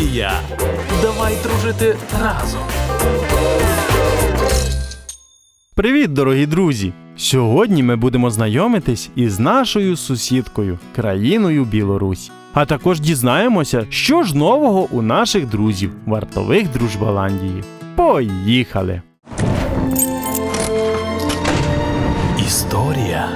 Білоруськоландія. Давай дружити разом. Привіт, дорогі друзі! Сьогодні ми будемо знайомитись із нашою сусідкою, країною Білорусь. А також дізнаємося, що ж нового у наших друзів, вартових Дружбаландії. Поїхали! Історія.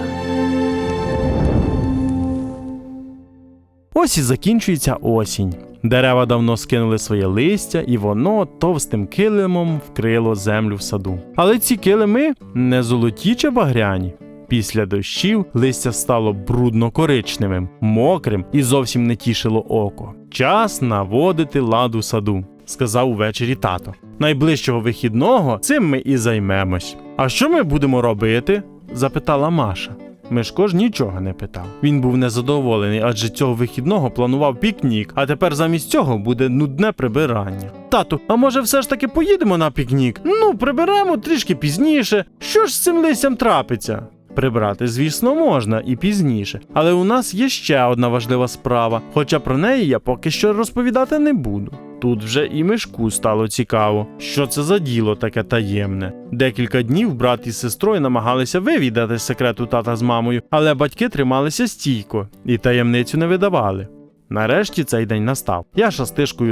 Ось і закінчується осінь. Дерева давно скинули своє листя, і воно товстим килимом вкрило землю в саду. Але ці килими не золоті чи багряні. Після дощів листя стало брудно-коричневим, мокрим і зовсім не тішило око. Час наводити ладу саду, сказав увечері тато. Найближчого вихідного цим ми і займемось. А що ми будемо робити? запитала Маша. Мишко ж нічого не питав. Він був незадоволений, адже цього вихідного планував пікнік, а тепер замість цього буде нудне прибирання. Тату, а може все ж таки поїдемо на пікнік? Ну, приберемо трішки пізніше. Що ж з цим листям трапиться? Прибрати, звісно, можна і пізніше, але у нас є ще одна важлива справа, хоча про неї я поки що розповідати не буду. Тут вже і мишку стало цікаво, що це за діло таке таємне. Декілька днів брат із сестрою намагалися вивідати секрет у тата з мамою, але батьки трималися стійко і таємницю не видавали. Нарешті цей день настав. Яша з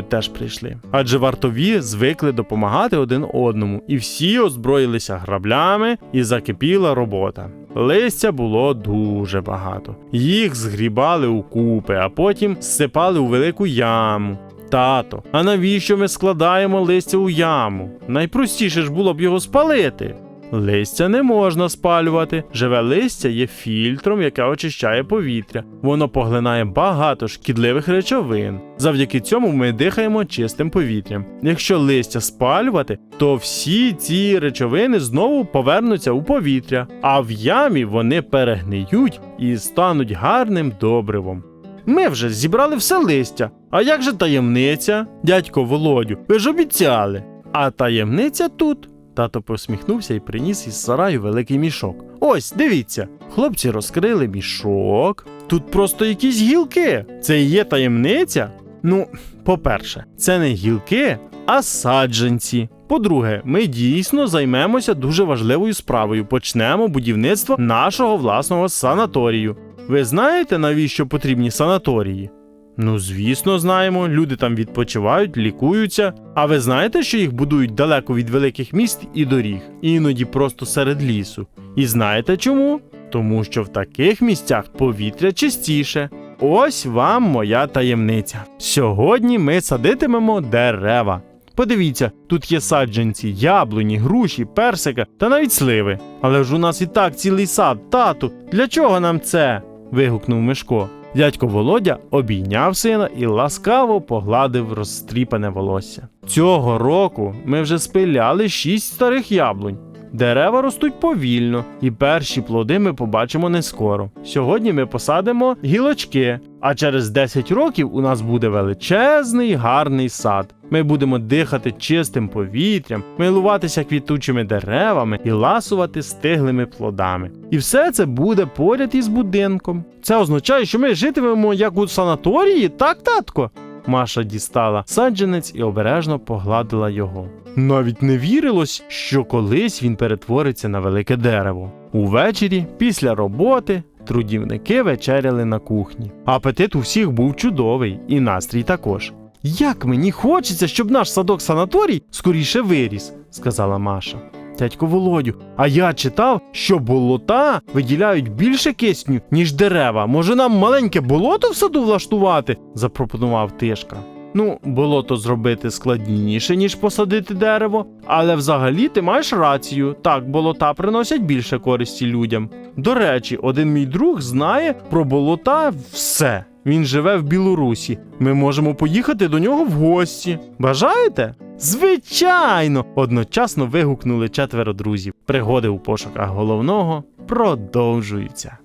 теж прийшли. Адже вартові звикли допомагати один одному, і всі озброїлися граблями, і закипіла робота. Листя було дуже багато. Їх згрібали у купи, а потім зсипали у велику яму. Тато, а навіщо ми складаємо листя у яму? Найпростіше ж було б його спалити. Листя не можна спалювати. Живе листя є фільтром, яке очищає повітря. Воно поглинає багато шкідливих речовин. Завдяки цьому ми дихаємо чистим повітрям. Якщо листя спалювати, то всі ці речовини знову повернуться у повітря, а в ямі вони перегниють і стануть гарним добривом. Ми вже зібрали все листя. А як же таємниця? Дядько Володю, ви ж обіцяли. А таємниця тут. Тато посміхнувся і приніс із сараю великий мішок. Ось, дивіться. Хлопці розкрили мішок. Тут просто якісь гілки. Це і є таємниця? Ну, по-перше, це не гілки, а саджанці. По-друге, ми дійсно займемося дуже важливою справою. Почнемо будівництво нашого власного санаторію. Ви знаєте, навіщо потрібні санаторії? Ну, звісно, знаємо. Люди там відпочивають, лікуються. А ви знаєте, що їх будують далеко від великих міст і доріг, іноді просто серед лісу. І знаєте чому? Тому що в таких місцях повітря чистіше. Ось вам моя таємниця. Сьогодні ми садитимемо дерева. Подивіться, тут є саджанці, яблуні, груші, персика та навіть сливи. Але ж у нас і так цілий сад, тату. Для чого нам це? вигукнув Мишко. Дядько Володя обійняв сина і ласкаво погладив розстріпане волосся. Цього року ми вже спиляли шість старих яблунь. Дерева ростуть повільно, і перші плоди ми побачимо не скоро. Сьогодні ми посадимо гілочки, а через 10 років у нас буде величезний гарний сад. Ми будемо дихати чистим повітрям, милуватися квітучими деревами і ласувати стиглими плодами. І все це буде поряд із будинком. Це означає, що ми житимемо як у санаторії, так, татко? Маша дістала саджанець і обережно погладила його. Навіть не вірилось, що колись він перетвориться на велике дерево. Увечері, після роботи, трудівники вечеряли на кухні. Апетит у всіх був чудовий, і настрій також. Як мені хочеться, щоб наш садок санаторій скоріше виріс, сказала Маша. Дядько Володю, а я читав, що болота виділяють більше кисню, ніж дерева. Може нам маленьке болото в саду влаштувати? запропонував Тишка. Ну, болото зробити складніше, ніж посадити дерево, але взагалі ти маєш рацію. Так, болота приносять більше користі людям. До речі, один мій друг знає про болота все. Він живе в Білорусі. Ми можемо поїхати до нього в гості. Бажаєте? Звичайно! одночасно вигукнули четверо друзів. Пригоди у пошуках головного продовжуються.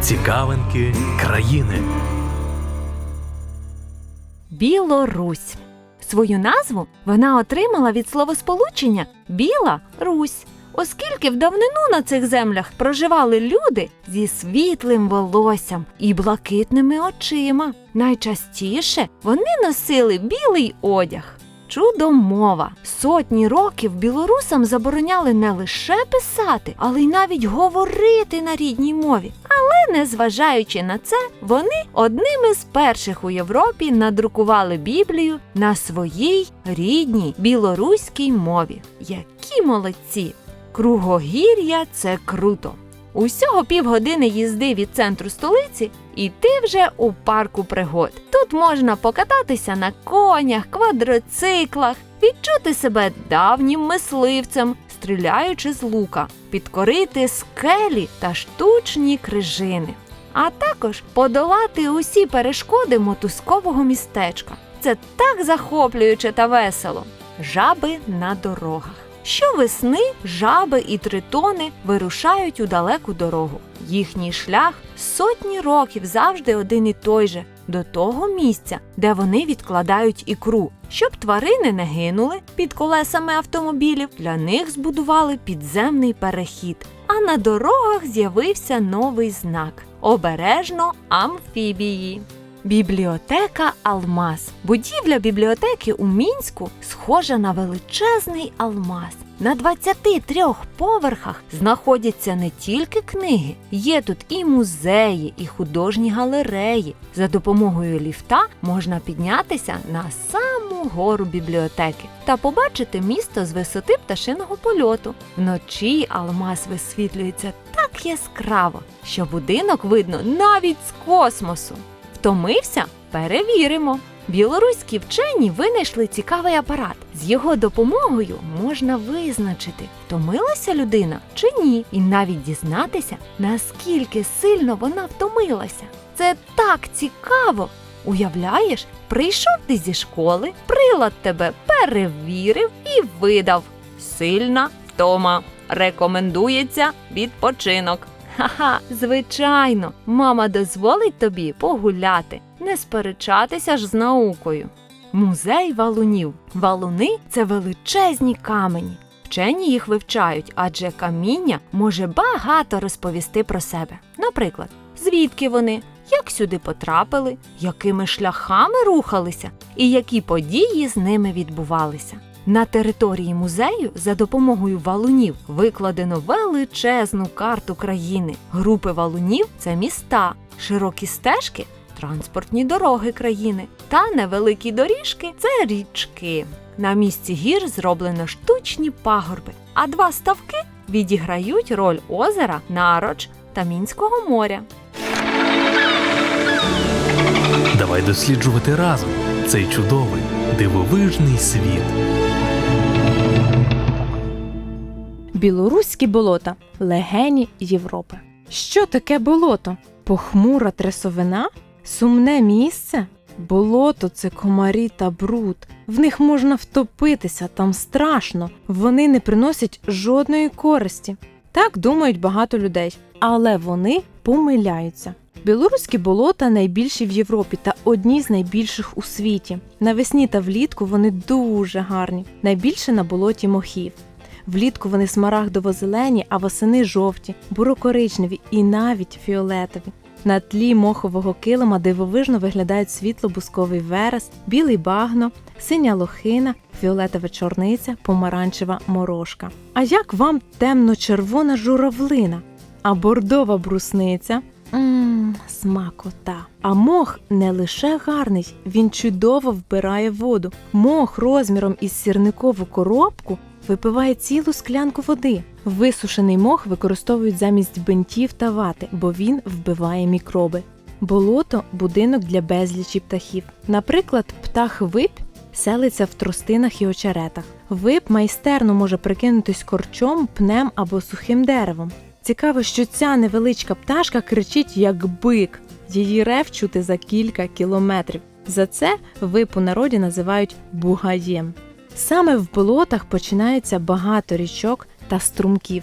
Цікавинки країни. Білорусь. Свою назву вона отримала від словосполучення Біла Русь. Оскільки в давнину на цих землях проживали люди зі світлим волоссям і блакитними очима. Найчастіше вони носили білий одяг. Чудомова. Сотні років білорусам забороняли не лише писати, але й навіть говорити на рідній мові. Але, незважаючи на це, вони одними з перших у Європі надрукували Біблію на своїй рідній білоруській мові. Які молодці! Кругогір'я це круто. Усього півгодини їзди від центру столиці, і ти вже у парку пригод. Тут можна покататися на конях, квадроциклах, відчути себе давнім мисливцем, стріляючи з лука, підкорити скелі та штучні крижини, а також подолати усі перешкоди мотузкового містечка. Це так захоплююче та весело. Жаби на дорогах. Щовесни жаби і тритони вирушають у далеку дорогу. Їхній шлях сотні років завжди один і той же до того місця, де вони відкладають ікру. Щоб тварини не гинули під колесами автомобілів, для них збудували підземний перехід. А на дорогах з'явився новий знак обережно амфібії. Бібліотека Алмаз. Будівля бібліотеки у Мінську схожа на величезний алмаз. На 23 поверхах знаходяться не тільки книги, є тут і музеї, і художні галереї. За допомогою ліфта можна піднятися на саму гору бібліотеки та побачити місто з висоти пташиного польоту. Вночі алмаз висвітлюється так яскраво, що будинок видно навіть з космосу. Втомився? Перевіримо. Білоруські вчені винайшли цікавий апарат. З його допомогою можна визначити, втомилася людина чи ні, і навіть дізнатися, наскільки сильно вона втомилася. Це так цікаво. Уявляєш, прийшов ти зі школи, прилад тебе перевірив і видав. Сильна втома. Рекомендується відпочинок. Ха-ха, звичайно, мама дозволить тобі погуляти, не сперечатися ж з наукою. Музей валунів. Валуни це величезні камені. Вчені їх вивчають, адже каміння може багато розповісти про себе. Наприклад, звідки вони, як сюди потрапили, якими шляхами рухалися і які події з ними відбувалися. На території музею за допомогою валунів викладено величезну карту країни. Групи валунів це міста, широкі стежки транспортні дороги країни, та невеликі доріжки це річки. На місці гір зроблено штучні пагорби, а два ставки відіграють роль озера Нароч та Мінського моря. Давай досліджувати разом цей чудовий дивовижний світ. Білоруські болота легені Європи. Що таке болото? Похмура трясовина? Сумне місце? Болото це комарі та бруд. В них можна втопитися, там страшно. Вони не приносять жодної користі. Так думають багато людей, але вони помиляються. Білоруські болота найбільші в Європі та одні з найбільших у світі. Навесні та влітку вони дуже гарні, найбільше на болоті мохів. Влітку вони смарагдово-зелені, а восени жовті, буро-коричневі і навіть фіолетові. На тлі мохового килима дивовижно виглядають світло-бусковий верес, білий багно, синя лохина, фіолетова чорниця, помаранчева морошка. А як вам темно-червона журавлина, а бордова брусниця? Мм, смакота. А мох не лише гарний, він чудово вбирає воду. Мох розміром із сірникову коробку випиває цілу склянку води. Висушений мох використовують замість бинтів та вати, бо він вбиває мікроби. Болото будинок для безлічі птахів. Наприклад, птах вип селиться в тростинах і очеретах. Вип майстерно може прикинутись корчом, пнем або сухим деревом. Цікаво, що ця невеличка пташка кричить як бик. Її рев чути за кілька кілометрів. За це вип у народі називають бугаєм. Саме в болотах починається багато річок та струмків.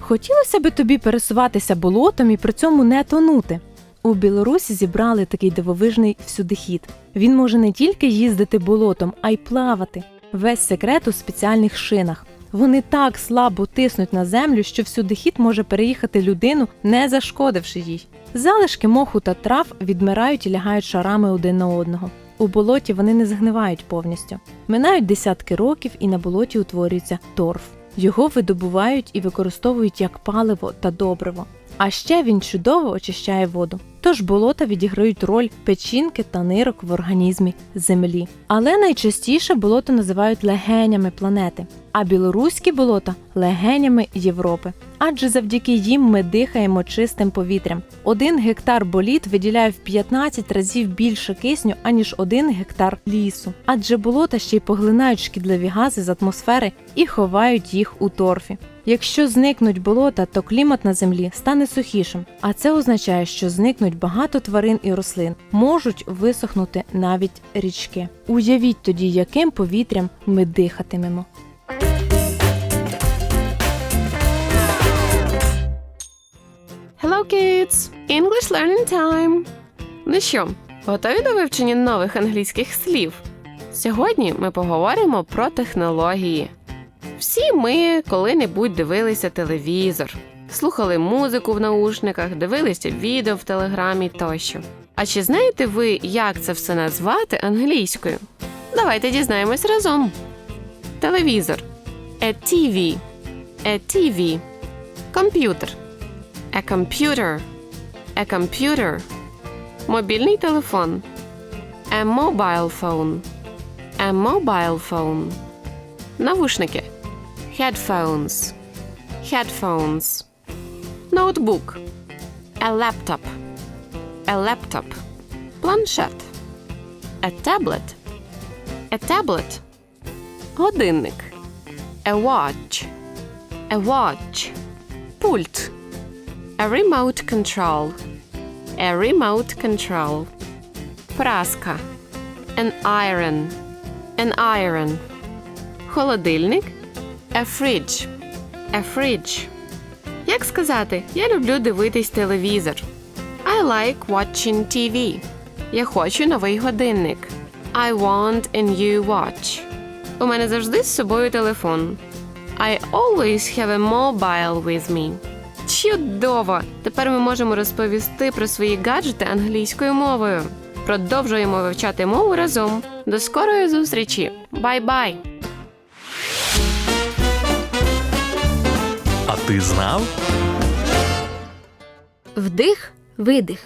Хотілося би тобі пересуватися болотом і при цьому не тонути. У Білорусі зібрали такий дивовижний всюдихід. Він може не тільки їздити болотом, а й плавати. Весь секрет у спеціальних шинах. Вони так слабо тиснуть на землю, що всюди хід може переїхати людину, не зашкодивши їй. Залишки моху та трав відмирають і лягають шарами один на одного. У болоті вони не згнивають повністю. Минають десятки років і на болоті утворюється торф. Його видобувають і використовують як паливо та добриво. А ще він чудово очищає воду. Тож болота відіграють роль печінки та нирок в організмі землі. Але найчастіше болото називають легенями планети, а білоруські болота легенями Європи. Адже завдяки їм ми дихаємо чистим повітрям. Один гектар боліт виділяє в 15 разів більше кисню, аніж один гектар лісу. Адже болота ще й поглинають шкідливі гази з атмосфери і ховають їх у торфі. Якщо зникнуть болота, то клімат на землі стане сухішим, а це означає, що зникнуть багато тварин і рослин, можуть висохнути навіть річки. Уявіть тоді, яким повітрям ми дихатимемо. Hello, kids! English learning time! Ну що, готові до вивчення нових англійських слів? Сьогодні ми поговоримо про технології. Всі ми коли-небудь дивилися телевізор, слухали музику в наушниках, дивилися відео в телеграмі тощо. А чи знаєте ви, як це все назвати англійською? Давайте дізнаємось разом. Телевізор. A TV. A TV. Комп'ютер. A computer. A computer. Мобільний телефон. A mobile phone. A mobile phone. Навушники. Headphones. Headphones. Ноутбук. A laptop. A laptop. Планшет. A tablet. A tablet. Годинник. A watch. A watch. Пульт. A remote control. A remote control. Праска. An iron. An iron. Холодильник. A fridge. A fridge. Як сказати, я люблю дивитись телевізор. I like watching TV. Я хочу новий годинник. I want a new watch. У мене завжди з собою телефон. I always have a mobile with me. Чудово! Тепер ми можемо розповісти про свої гаджети англійською мовою. Продовжуємо вивчати мову разом. До скорої зустрічі! Бай-бай! А ти знав? Вдих, видих.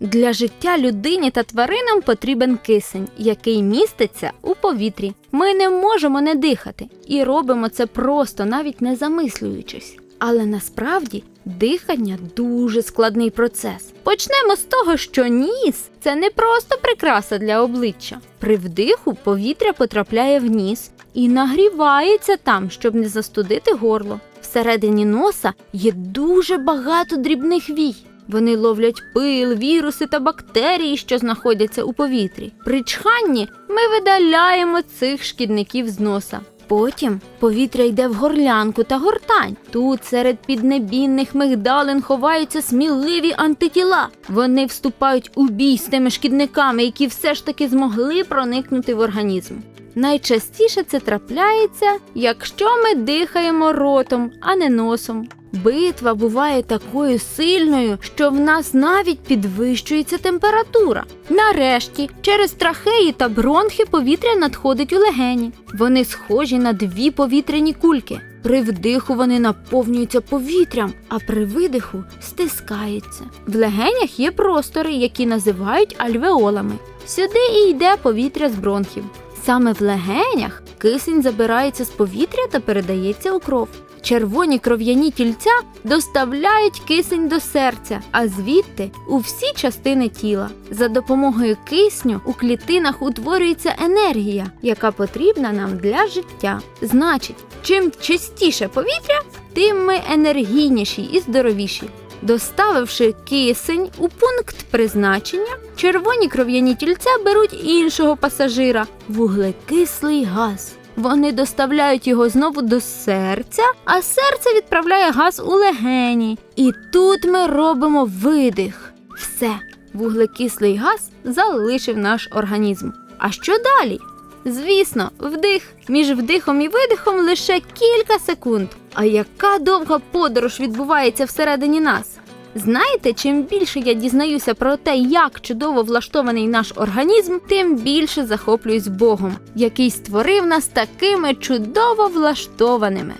Для життя людині та тваринам потрібен кисень, який міститься у повітрі. Ми не можемо не дихати і робимо це просто, навіть не замислюючись. Але насправді дихання дуже складний процес. Почнемо з того, що ніс це не просто прикраса для обличчя. При вдиху повітря потрапляє в ніс і нагрівається там, щоб не застудити горло. Всередині носа є дуже багато дрібних вій. Вони ловлять пил, віруси та бактерії, що знаходяться у повітрі. При чханні ми видаляємо цих шкідників з носа. Потім повітря йде в горлянку та гортань. Тут серед піднебінних мигдалин ховаються сміливі антитіла. Вони вступають у бій з тими шкідниками, які все ж таки змогли проникнути в організм. Найчастіше це трапляється, якщо ми дихаємо ротом, а не носом. Битва буває такою сильною, що в нас навіть підвищується температура. Нарешті, через трахеї та бронхи повітря надходить у легені. Вони схожі на дві повітряні кульки. При вдиху вони наповнюються повітрям, а при видиху стискаються. В легенях є простори, які називають альвеолами. Сюди і йде повітря з бронхів. Саме в легенях кисень забирається з повітря та передається у кров. Червоні кров'яні тільця доставляють кисень до серця, а звідти у всі частини тіла. За допомогою кисню у клітинах утворюється енергія, яка потрібна нам для життя. Значить, чим чистіше повітря, тим ми енергійніші і здоровіші. Доставивши кисень у пункт призначення, червоні кров'яні тільця беруть іншого пасажира вуглекислий газ. Вони доставляють його знову до серця, а серце відправляє газ у легені. І тут ми робимо видих. Все, вуглекислий газ залишив наш організм. А що далі? Звісно, вдих. Між вдихом і видихом лише кілька секунд. А яка довга подорож відбувається всередині нас? Знаєте, чим більше я дізнаюся про те, як чудово влаштований наш організм, тим більше захоплююсь Богом, який створив нас такими чудово влаштованими.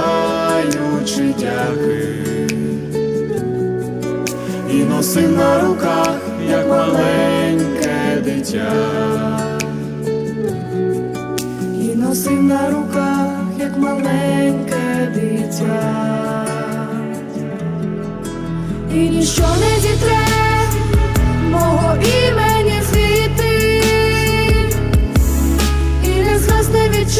Чекаючи дяки, і носив на руках, як маленьке дитя. І носив на руках, як маленьке дитя. І ніщо не зітре мого імені звідти, і не згасне від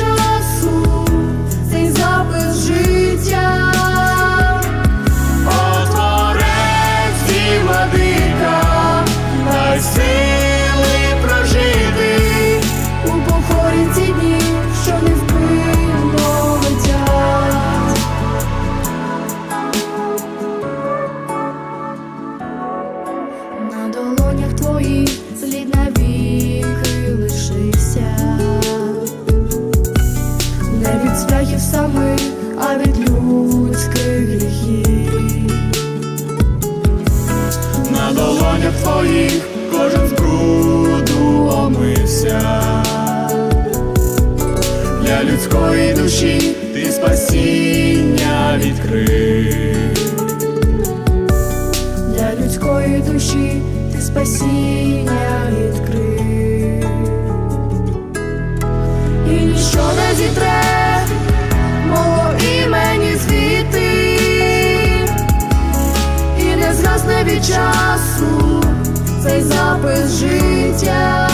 відкрив. Для людської душі ти спасіння відкрив. І ніщо не зітре мого імені звідти, і не згасне від часу цей запис життя.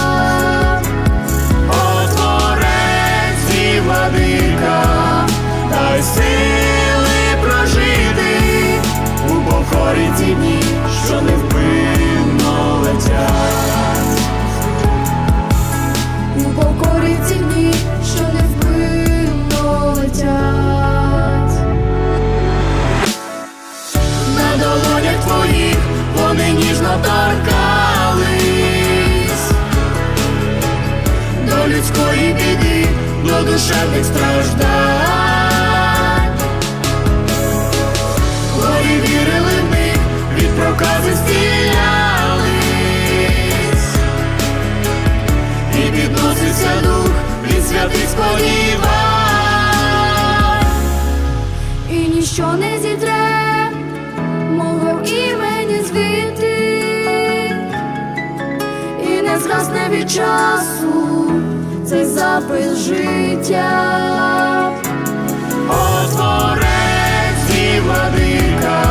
Не зітре мого імені звідти, і не згасне від часу цей запис життя. О, і владика,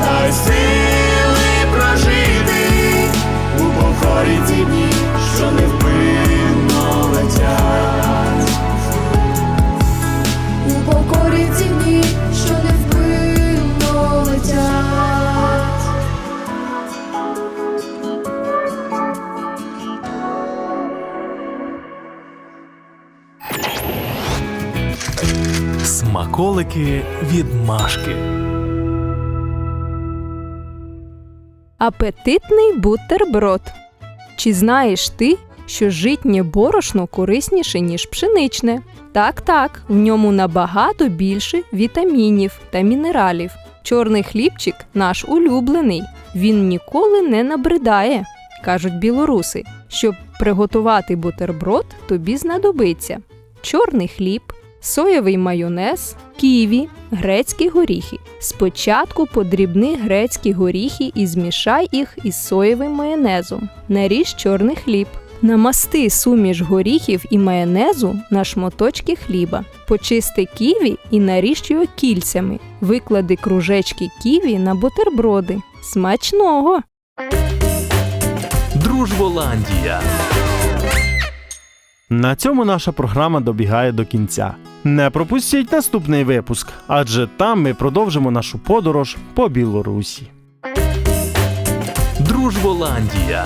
дай сили прожити у покорі дні, що невпинно летять. У покорі ці дні, Смаколики від Машки. Апетитний бутерброд. Чи знаєш ти, що житнє борошно корисніше, ніж пшеничне? Так, так, в ньому набагато більше вітамінів та мінералів. Чорний хлібчик наш улюблений. Він ніколи не набридає, кажуть білоруси. Щоб приготувати бутерброд, тобі знадобиться чорний хліб, соєвий майонез, ківі, грецькі горіхи. Спочатку подрібни грецькі горіхи і змішай їх із соєвим майонезом. Наріж чорний хліб. Намасти суміш горіхів і майонезу на шматочки хліба. Почисти ківі і наріж його кільцями. Виклади кружечки ківі на бутерброди. Смачного! Дружболандія. На цьому наша програма добігає до кінця. Не пропустіть наступний випуск, адже там ми продовжимо нашу подорож по Білорусі. Дружболандія.